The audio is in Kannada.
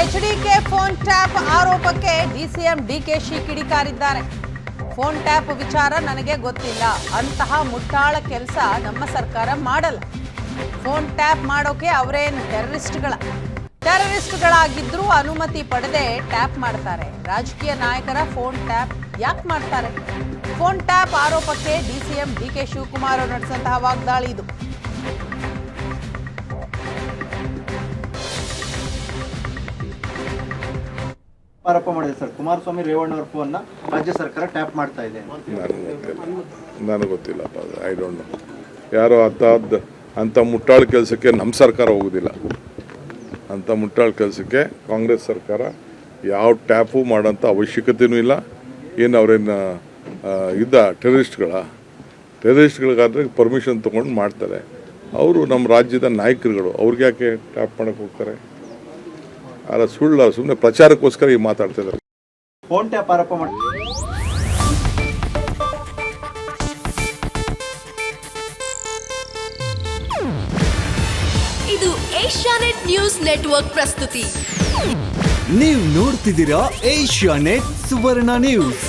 ಎಚ್ಡಿಕೆ ಫೋನ್ ಟ್ಯಾಪ್ ಆರೋಪಕ್ಕೆ ಡಿಸಿಎಂ ಡಿಕೆಶಿ ಕಿಡಿಕಾರಿದ್ದಾರೆ. ಫೋನ್ ಟ್ಯಾಪ್ ವಿಚಾರ ನನಗೆ ಗೊತ್ತಿಲ್ಲ. ಅಂತಹ ಮುಟ್ಟಾಳ ಕೆಲಸ ನಮ್ಮ ಸರ್ಕಾರ ಮಾಡಲ್ಲ. ಫೋನ್ ಟ್ಯಾಪ್ ಮಾಡೋಕೆ ಅವರೇನು ಟೆರರಿಸ್ಟ್ಗಳ? ಟೆರರಿಸ್ಟ್ಗಳಾಗಿದ್ರೂ ಅನುಮತಿ ಪಡೆದೇ ಟ್ಯಾಪ್ ಮಾಡ್ತಾರೆ. ರಾಜಕೀಯ ನಾಯಕರ ಫೋನ್ ಟ್ಯಾಪ್ ಯಾಕೆ ಮಾಡ್ತಾರೆ? ಫೋನ್ ಟ್ಯಾಪ್ ಆರೋಪಕ್ಕೆ ಡಿಸಿಎಂ ಡಿಕೆ ಶಿವಕುಮಾರ್ ಅವರು ನಡೆಸಿದಂತಹ ವಾಗ್ದಾಳಿ ಇದು. ಆರೋಪ ಮಾಡಿದೆ ಸರ್. ಕುಮಾರಸ್ವಾಮಿ ರೇವಣ್ಣ ಅವರ ಫೋನ್ನ ರಾಜ್ಯ ಸರ್ಕಾರ ಟ್ಯಾಪ್ ಮಾಡ್ತಾ ಇದೆ ನನಗೆ ಗೊತ್ತಿಲ್ಲ ಗೊತ್ತಿಲ್ಲಪ್ಪ ಐ ಡೋಂಟ್ ನೋ ಯಾರು ಅಂಥದ್ದು ಅಂಥ ಮುಟ್ಟಾಳ ಕೆಲಸಕ್ಕೆ ನಮ್ಮ ಸರ್ಕಾರ ಹೋಗೋದಿಲ್ಲ. ಅಂತ ಮುಟ್ಟಾಳ ಕೆಲಸಕ್ಕೆ ಕಾಂಗ್ರೆಸ್ ಸರ್ಕಾರ ಯಾವ ಟ್ಯಾಪು ಮಾಡೋಂಥ ಅವಶ್ಯಕತೆಯೂ ಇಲ್ಲ. ಏನು ಅವ್ರೇನು ಇದ್ದ ಟೆರರಿಸ್ಟ್ಗಳ? ಟೆರರಿಸ್ಟ್ಗಳಿಗಾದ್ರೆ ಪರ್ಮಿಷನ್ ತೊಗೊಂಡು ಮಾಡ್ತಾರೆ. ಅವರು ನಮ್ಮ ರಾಜ್ಯದ ನಾಯಕರುಗಳು ಅವ್ರಿಗೆ ಯಾಕೆ ಟ್ಯಾಪ್ ಮಾಡೋಕ್ಕೆ ಹೋಗ್ತಾರೆ? ಅಲ್ಲ ಸುಳ್ಳು ಸುಮ್ಮನೆ ಪ್ರಚಾರಕ್ಕೋಸ್ಕರ ಈಗ ಮಾತಾಡ್ತಿದ್ದಾರೆ ಫೋನ್ ಟ್ಯಾಪ್ ಆರೋಪ ಮಾಡಿ ಇದು ಏಷ್ಯಾನೆಟ್ ನ್ಯೂಸ್ ನೆಟ್ವರ್ಕ್ ಪ್ರಸ್ತುತಿ. ನೀವು ನೋಡ್ತಿದ್ದೀರಾ ಏಷ್ಯಾ ನೆಟ್ ಸುವರ್ಣ ನ್ಯೂಸ್.